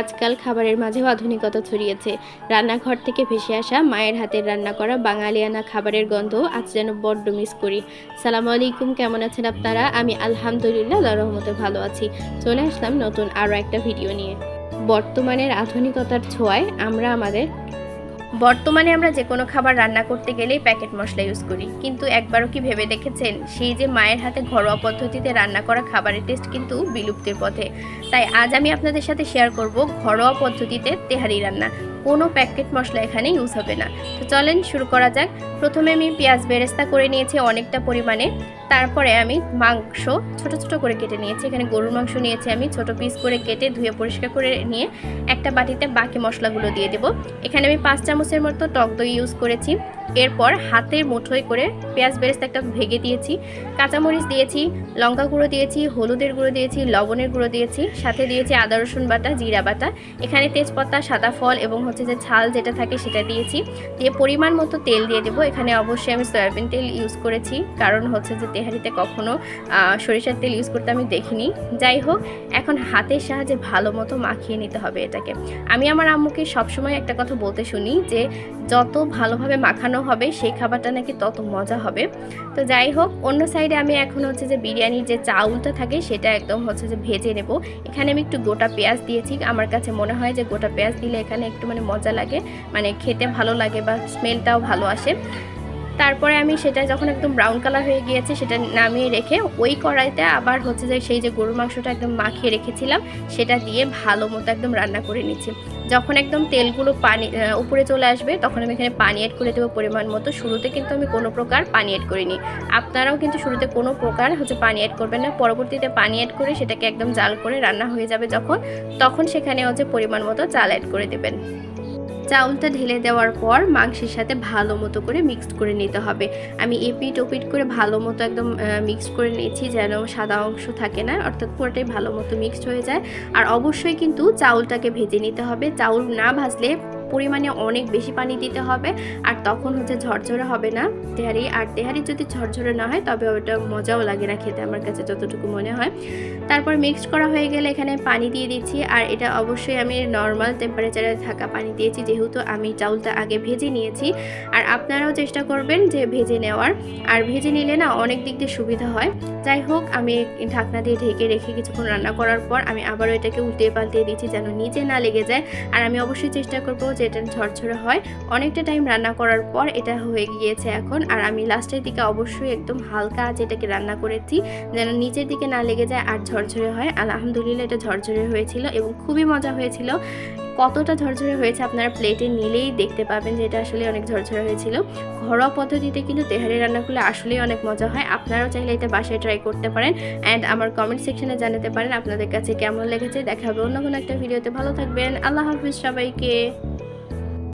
আজকাল খাবারের মাঝেও আধুনিকতা ছড়িয়েছে। রান্নাঘর থেকে ভেসে আসা মায়ের হাতের রান্না করা বাঙালিয়ানা খাবারের গন্ধ আজ যেন বড্ড মিস করি। সালাম আলাইকুম, কেমন আছেন আপনারা? আমি আলহামদুলিল্লাহ রহমতে ভালো আছি। চলে আসলাম নতুন আরও একটা ভিডিও নিয়ে। বর্তমানের আধুনিকতার ছোঁয়ায় আমরা আমাদের বর্তমানে আমরা যে কোনো খাবার রান্না করতে গেলেই প্যাকেট মশলা ইউজ করি। কিন্তু একবারও কি ভেবে দেখেছেন? সেই যে মায়ের হাতে ঘরোয়া পদ্ধতিতে রান্না করা খাবারের টেস্ট কিন্তু বিলুপ্তির পথে। তাই আজ আমি আপনাদের সাথে শেয়ার করব ঘরোয়া পদ্ধতিতে তেহারি রান্না। কোনো প্যাকেট মশলা এখানে ইউজ হবে না। তো চলেন শুরু করা যাক। প্রথমে আমি পেঁয়াজ বেরেস্তা করে নিয়েছি অনেকটা পরিমাণে। তারপরে আমি মাংস ছোট ছোট করে কেটে নিয়েছি। এখানে গরুর মাংস নিয়েছি আমি, ছোট পিস করে কেটে ধুয়ে পরিষ্কার করে নিয়ে একটা বাটিতে বাকি মশলাগুলো দিয়ে দেবো। এখানে আমি পাঁচ চামচের মতো টক দই ইউজ করেছি। এরপর হাতের মুঠোয় করে পেঁয়াজ বেরেস্তা একটা ভেগে দিয়েছি। কাঁচামরিচ দিয়েছি, লঙ্কা গুঁড়ো দিয়েছি, হলুদের গুঁড়ো দিয়েছি, লবণের গুঁড়ো দিয়েছি, সাথে দিয়েছি আদা রসুন বাটা, জিরা বাটা। এখানে তেজপাতা সাদা ফল এবং হচ্ছে যে ছাল যেটা থাকে সেটা দিয়েছি। দিয়ে পরিমাণ মতো তেল দিয়ে দেবো। এখানে অবশ্যই আমি সয়াবিন তেল ইউজ করেছি। কারণ হচ্ছে যে তেহারিতে কখনো আহ, সরিষার তেল ইউজ করতে আমি দেখিনি। যাই হোক এখন হাতের সাহায্যে ভালো মতো মাখিয়ে নিতে হবে এটাকে। আমি আমার আম্মুকে সবসময় একটা কথা বলতে শুনি যে যত ভালোভাবে মাখানো হবে সেই খাবারটা নাকি তত মজা হবে। তো যাই হোক অন্য সাইডে আমি এখন হচ্ছে যে বিরিয়ানির যে চাউলটা থাকে সেটা একদম হচ্ছে যে ভেজে নেব। এখানে আমি একটু গোটা পেঁয়াজ দিয়েছি। আমার কাছে মনে হয় যে গোটা পেঁয়াজ দিলে এখানে একটু মানে মজা লাগে। মানে খেতে ভালো লাগে বা স্মেলটাও ভালো আসে। তারপরে আমি সেটা যখন একদম ব্রাউন কালার হয়ে গিয়েছে, সেটা নামিয়ে রেখে ওই কড়াইতে আবার হচ্ছে যে সেই যে গরুর মাংসটা একদম মাখিয়ে রেখেছিলাম, সেটা দিয়ে ভালো মতো একদম রান্না করে নিচ্ছি। যখন একদম তেলগুলো পানি উপরে চলে আসবে, তখন আমি এখানে পানি অ্যাড করে দেবো পরিমাণ মতো। শুরুতে কিন্তু আমি কোনো প্রকার পানি অ্যাড করিনি। আপনারাও কিন্তু শুরুতে কোনো প্রকার হচ্ছে পানি অ্যাড করবেন না। পরবর্তীতে পানি অ্যাড করে সেটাকে একদম জাল করে রান্না হয়ে যাবে যখন, তখন সেখানে হচ্ছে পরিমাণ মতো চাল অ্যাড করে দেবেন। চাউলটা ঢেলে দেওয়ার পর মাংসের সাথে ভালো মতো করে মিক্সড করে নিতে হবে। আমি এপিট ওপিট করে ভালো মতো একদম মিক্সড করে নিয়েছি যেন সাদা অংশ থাকে না, অর্থাৎ পুরোটাই ভালো মতো মিক্সড হয়ে যায়। আর অবশ্যই কিন্তু চাউলটাকে ভেজে নিতে হবে। চাউল না ভাজলে পরিমাণে অনেক বেশি পানি দিতে হবে। আর তখন হচ্ছে ঝরঝরে হবে না। তেহারি, আর তেহারি যদি ঝরঝরে না হয়, তবে ওটা মজাও লাগে না খেতে আমার কাছে যতটুকু মনে হয়। তারপর মিক্সড করা হয়ে গেলে এখানে পানি দিয়ে দিচ্ছি। আর এটা অবশ্যই আমি নর্মাল টেম্পারেচারে থাকা পানি দিয়েছি। যেহেতু আমি চাউলটা আগে ভেজে নিয়েছি। আর আপনারাও চেষ্টা করবেন যে ভেজে নেওয়ার। আর ভেজে নিলে না অনেক দিক দিয়ে সুবিধা হয়। যাই হোক, আমি ঢাকনা দিয়ে ঢেকে রেখে কিছুক্ষণ রান্না করার পর আমি আবারও এটাকে উল্টে পাল্টে দিচ্ছি যেন নিচে না লেগে যায়। আর আমি অবশ্যই চেষ্টা করব যে এটা ঝরঝরে হয়, অনেকটা টাইম রান্না করার পর এটা হয়ে গিয়েছে এখন। আর আমি লাস্টের দিকে অবশ্যই একদম হালকা আছে এটাকে রান্না করেছি, যেন নিচের দিকে না লেগে যায় আর ঝরঝরে হয়। আলহামদুলিল্লাহ এটা ঝরঝরে হয়েছিল এবং খুবই মজা হয়েছিল। কতটা ঝরঝরে হয়েছে আপনারা প্লেটে নিলেই দেখতে পাবেন যে এটা আসলে অনেক ঝরঝরে হয়েছিল। ঘরোয়া পদ্ধতিতে কিন্তু তেহারি রান্নাগুলো আসলেই অনেক মজা হয়। আপনারাও চাইলে এটা বাসায় ট্রাই করতে পারেন অ্যান্ড আমার কমেন্ট সেকশনে জানাতে পারেন আপনাদের কাছে কেমন লেগেছে। দেখা হবে অন্য কোনো একটা ভিডিওতে ভালো থাকবেন। আল্লাহ হাফিজ সবাইকে।